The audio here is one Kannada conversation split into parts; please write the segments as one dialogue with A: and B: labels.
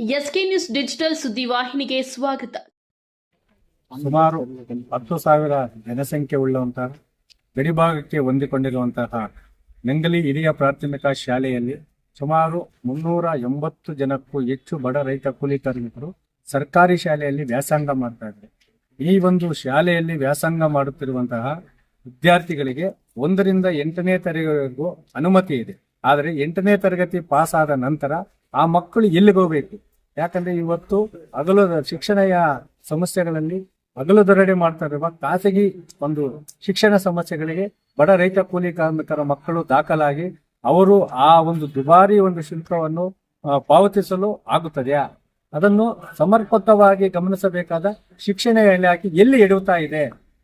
A: ಎಸ್ಕೆ ನ್ಯೂಸ್ ಡಿಜಿಟಲ್ ಸುದ್ದಿವಾಹಿನಿಗೆ ಸ್ವಾಗತ.
B: ಸುಮಾರು ಹತ್ತು ಸಾವಿರ ಜನಸಂಖ್ಯೆ ಉಳ್ಳುವಂತಹ ಗಡಿಭಾಗಕ್ಕೆ ಹೊಂದಿಕೊಂಡಿರುವಂತಹ ನಂಗಲಿ ಹಿರಿಯ ಪ್ರಾಥಮಿಕ ಶಾಲೆಯಲ್ಲಿ ಸುಮಾರು ಮುನ್ನೂರ ಎಂಬತ್ತು ಜನಕ್ಕೂ ಹೆಚ್ಚು ಬಡ ರೈತ ಕೂಲಿ ಕಾರ್ಮಿಕರು ಸರ್ಕಾರಿ ಶಾಲೆಯಲ್ಲಿ ವ್ಯಾಸಂಗ ಮಾಡ್ತಾ ಇದ್ದಾರೆ. ಈ ಒಂದು ಶಾಲೆಯಲ್ಲಿ ವ್ಯಾಸಂಗ ಮಾಡುತ್ತಿರುವಂತಹ ವಿದ್ಯಾರ್ಥಿಗಳಿಗೆ ಒಂದರಿಂದ ಎಂಟನೇ ತರಗತಿವರೆಗೂ ಅನುಮತಿ ಇದೆ. ಆದರೆ ಎಂಟನೇ ತರಗತಿ ಪಾಸ್ ಆದ ನಂತರ ಆ ಮಕ್ಕಳು ಎಲ್ಲಿಗೆ ಹೋಗ್ಬೇಕು ಯಾಕಂದ್ರೆ ಇವತ್ತು ಹಗಲು ಶಿಕ್ಷಣಯ ಸಮಸ್ಯೆಗಳಲ್ಲಿ ಹಗಲು ದೊರಡೆ ಮಾಡ್ತಾ ಇರುವ ಖಾಸಗಿ ಒಂದು ಶಿಕ್ಷಣ ಸಮಸ್ಯೆಗಳಿಗೆ ಬಡ ರೈತ ಕೂಲಿ ಕಾರ್ಮಿಕರ ಮಕ್ಕಳು ದಾಖಲಾಗಿ ಅವರು ಆ ಒಂದು ದುಬಾರಿ ಒಂದು ಶುಲ್ಕವನ್ನು ಪಾವತಿಸಲು ಆಗುತ್ತದೆಯಾ? ಅದನ್ನು ಸಮರ್ಪಕವಾಗಿ ಗಮನಿಸಬೇಕಾದ ಶಿಕ್ಷಣ ಇಲಾಖೆ ಎಲ್ಲಿ ಎಡುತ್ತಾ ಇದೆ?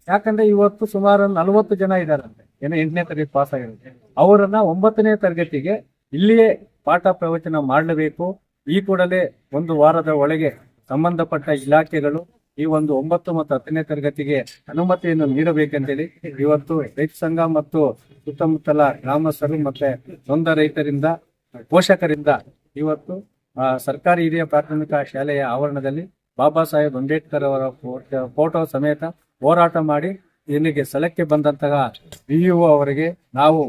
B: ಯಾಕಂದ್ರೆ ಇವತ್ತು ಸುಮಾರು ನಲವತ್ತು ಜನ ಇದಾರಂತೆ ಏನೋ ಎಂಟನೇ ತರಗತಿ ಪಾಸ್ ಆಗಿರುತ್ತೆ ಅವರನ್ನ ಒಂಬತ್ತನೇ ತರಗತಿಗೆ ಇಲ್ಲಿಯೇ ಪಾಠ ಪ್ರವಚನ ಮಾಡಲೇಬೇಕು. ಈ ಕೂಡಲೇ ಒಂದು ವಾರದ ಒಳಗೆ ಸಂಬಂಧಪಟ್ಟ ಇಲಾಖೆಗಳು ಈ ಒಂದು ಒಂಬತ್ತು ಮತ್ತು ಹತ್ತನೇ ತರಗತಿಗೆ ಅನುಮತಿಯನ್ನು ನೀಡಬೇಕೆಂತೇಳಿ ಇವತ್ತು ರೈತ ಸಂಘ ಮತ್ತು ಸುತ್ತಮುತ್ತಲ ಗ್ರಾಮಸ್ಥರು ಮತ್ತೆ ನೊಂದ ರೈತರಿಂದ, ಪೋಷಕರಿಂದ ಇವತ್ತು ಸರ್ಕಾರಿ ಹಿರಿಯ ಪ್ರಾಥಮಿಕ ಶಾಲೆಯ ಆವರಣದಲ್ಲಿ ಬಾಬಾ ಸಾಹೇಬ್ ಅಂಬೇಡ್ಕರ್ ಅವರ ಫೋಟೋ- ಸಮೇತ ಹೋರಾಟ ಮಾಡಿ ಇಲ್ಲಿಗೆ ಸ್ಥಳಕ್ಕೆ ಬಂದಂತಹ ಬಿಇಒ ಅವರಿಗೆ ನಾವು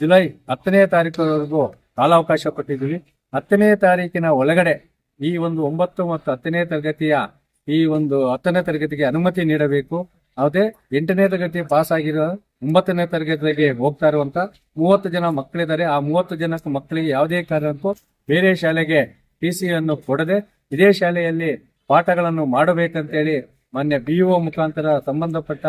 B: ಜುಲೈ ಹತ್ತನೇ ತಾರೀಕುವರೆಗೂ ಕಾಲಾವಕಾಶ ಕೊಟ್ಟಿದ್ದೀವಿ. ಹತ್ತನೇ ತಾರೀಕಿನ ಒಳಗಡೆ ಈ ಒಂದು ಒಂಬತ್ತು ಮತ್ತು ಹತ್ತನೇ ತರಗತಿಯ ಈ ಒಂದು ಹತ್ತನೇ ತರಗತಿಗೆ ಅನುಮತಿ ನೀಡಬೇಕು. ಅದೇ ಎಂಟನೇ ತರಗತಿ ಪಾಸ್ ಆಗಿರೋ ಒಂಬತ್ತನೇ ತರಗತಿಗೆ ಹೋಗ್ತಾ ಇರುವಂತ ಮೂವತ್ತು ಜನ ಮಕ್ಕಳಿದ್ದಾರೆ. ಆ ಮೂವತ್ತು ಜನ ಮಕ್ಕಳಿಗೆ ಯಾವುದೇ ಕಾರಣಕ್ಕೂ ಬೇರೆ ಶಾಲೆಗೆ ಟಿ ಅನ್ನು ಕೊಡದೆ ಇದೇ ಶಾಲೆಯಲ್ಲಿ ಪಾಠಗಳನ್ನು ಮಾಡಬೇಕಂತೇಳಿ ಮಾನ್ಯ ಒ ಮುಖಾಂತರ ಸಂಬಂಧಪಟ್ಟ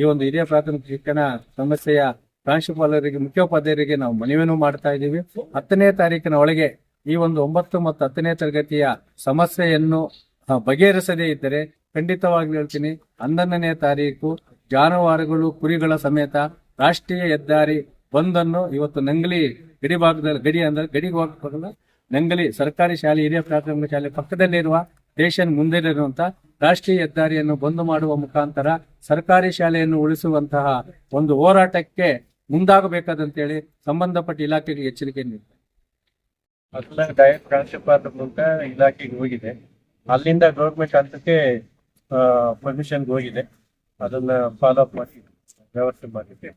B: ಈ ಒಂದು ಹಿರಿಯ ಪ್ರಾಥಮಿಕ ಶಿಕ್ಷಣ ಸಮಸ್ಯೆಯ ಪ್ರಾಂಶುಪಾಲರಿಗೆ, ಮುಖ್ಯೋಪಾಧ್ಯಾಯರಿಗೆ ನಾವು ಮನವಿಯನ್ನು ಮಾಡ್ತಾ ಇದ್ದೀವಿ. ಹತ್ತನೇ ತಾರೀಕಿನ ಒಳಗೆ ಈ ಒಂದು ಒಂಬತ್ತು ಮತ್ತು ಹತ್ತನೇ ತರಗತಿಯ ಸಮಸ್ಯೆಯನ್ನು ಬಗೆಹರಿಸದೇ ಇದ್ದರೆ ಖಂಡಿತವಾಗಿ ಹೇಳ್ತೀನಿ, ಹನ್ನೊಂದನೇ ತಾರೀಕು ಜಾನುವಾರುಗಳು, ಕುರಿಗಳ ಸಮೇತ ರಾಷ್ಟ್ರೀಯ ಹೆದ್ದಾರಿ ಬಂದನ್ನು ಇವತ್ತು ನಂಗಲಿ ಗಡಿ ಭಾಗದಲ್ಲಿ, ಗಡಿ ಅಂದ್ರೆ ಗಡಿ ಭಾಗದಲ್ಲ ನಂಗಲಿ ಸರ್ಕಾರಿ ಶಾಲೆ, ಹಿರಿಯ ಪ್ರಾಥಮಿಕ ಶಾಲೆ ಪಕ್ಕದಲ್ಲಿರುವ ದೇಶನ್ ಮುಂದೆ ಇರುವಂತ ರಾಷ್ಟ್ರೀಯ ಹೆದ್ದಾರಿಯನ್ನು ಬಂದ್ ಮಾಡುವ ಮುಖಾಂತರ ಸರ್ಕಾರಿ ಶಾಲೆಯನ್ನು ಉಳಿಸುವಂತಹ ಒಂದು ಹೋರಾಟಕ್ಕೆ ಮುಂದಾಗಬೇಕಾದಂತೇಳಿ ಸಂಬಂಧಪಟ್ಟ ಇಲಾಖೆಗೆ ಎಚ್ಚರಿಕೆ ನೀಡಿದೆ
C: ಅದನ್ನ ಡೈರೆಕ್ಟ್ ಪ್ರಾಂಶುಪಾಲರ ಮೂಲಕ ಇಲಾಖೆಗೆ ಹೋಗಿದೆ. ಅಲ್ಲಿಂದ ಗೌರ್ಮೆಂಟ್ ಹಂತಕ್ಕೆ ಪರ್ಮಿಷನ್ ಹೋಗಿದೆ. ಅದನ್ನ ಫಾಲೋ ಅಪ್ ಮಾಡಿ, ವ್ಯವಸ್ಥೆ ಮಾಡಿದ್ದೆ.